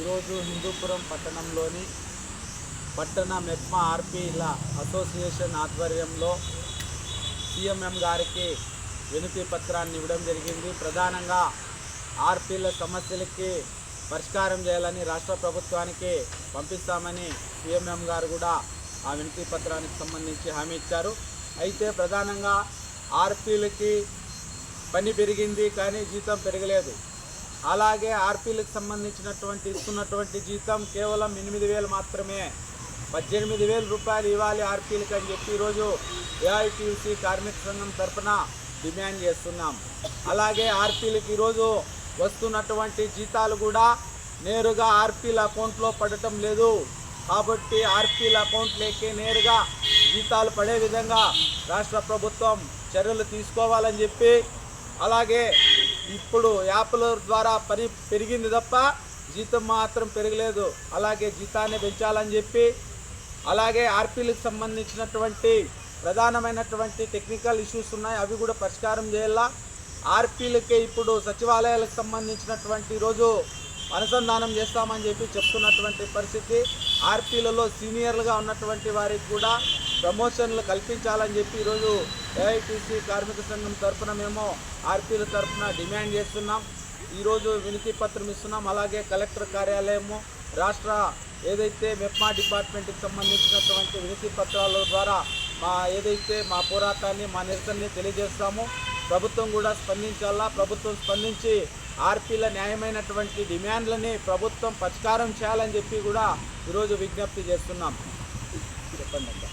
ఈరోజు హిందూపురం పట్టణంలోని పట్టణ మెప్మా ఆర్పీల అసోసియేషన్ ఆధ్వర్యంలో సీఎంఎం గారికి వినతి పత్రాన్ని ఇవ్వడం జరిగింది. ప్రధానంగా ఆర్పీల సమస్యలకి పరిష్కారం చేయాలని రాష్ట్ర ప్రభుత్వానికి పంపిస్తామని సీఎంఎం గారు కూడా ఆ వినతి పత్రానికి సంబంధించి హామీ ఇచ్చారు. అయితే ప్రధానంగా ఆర్పీలకి పని పెరిగింది కానీ జీతం పెరగలేదు. అలాగే ఆర్పీలకు సంబంధించినటువంటి ఇస్తున్నటువంటి జీతం కేవలం ఎనిమిది వేలు మాత్రమే. పద్దెనిమిది వేల రూపాయలు ఇవ్వాలి ఆర్పీలకు అని చెప్పి ఈరోజు ఏఐటీయూసీ కార్మిక సంఘం తరఫున డిమాండ్ చేస్తున్నాం. అలాగే ఆర్పీలకు ఈరోజు వస్తున్నటువంటి జీతాలు కూడా నేరుగా ఆర్పీల అకౌంట్లో పడటం లేదు. కాబట్టి ఆర్పీల అకౌంట్లోకి నేరుగా జీతాలు పడే విధంగా రాష్ట్ర ప్రభుత్వం చర్యలు తీసుకోవాలని చెప్పి అలాగే ఇప్పుడు యాప్ల ద్వారా పని పెరిగింది తప్ప జీతం మాత్రం పెరగలేదు. అలాగే జీతాన్ని పెంచాలని చెప్పి అలాగే ఆర్పీలకు సంబంధించినటువంటి ప్రధానమైనటువంటి టెక్నికల్ ఇష్యూస్ ఉన్నాయి అవి కూడా పరిష్కారం చేయాలా. ఆర్పీలకే ఇప్పుడు సచివాలయాలకు సంబంధించినటువంటి రోజు అనుసంధానం చేస్తామని చెప్పి చెప్తున్నటువంటి పరిస్థితి. ఆర్పీలలో సీనియర్లుగా ఉన్నటువంటి వారికి కూడా ప్రమోషన్లు కల్పించాలని చెప్పి ఈరోజు ఏఐటీసీ కార్మిక సంఘం తరఫున మేము ఆర్పీల తరఫున డిమాండ్ చేస్తున్నాం. ఈరోజు వినతి పత్రం ఇస్తున్నాం. అలాగే కలెక్టర్ కార్యాలయము రాష్ట్ర ఏదైతే మెప్మా డిపార్ట్మెంట్కి సంబంధించినటువంటి వినతి పత్రాల ద్వారా మా ఏదైతే మా పోరాటాన్ని మా నిరసనని తెలియజేస్తాము. ప్రభుత్వం కూడా స్పందించాలా? ప్రభుత్వం స్పందించి ఆర్పీల న్యాయమైనటువంటి డిమాండ్లని ప్రభుత్వం పరిష్కారం చేయాలని చెప్పి కూడా ఈరోజు విజ్ఞప్తి చేస్తున్నాం. చెప్పండి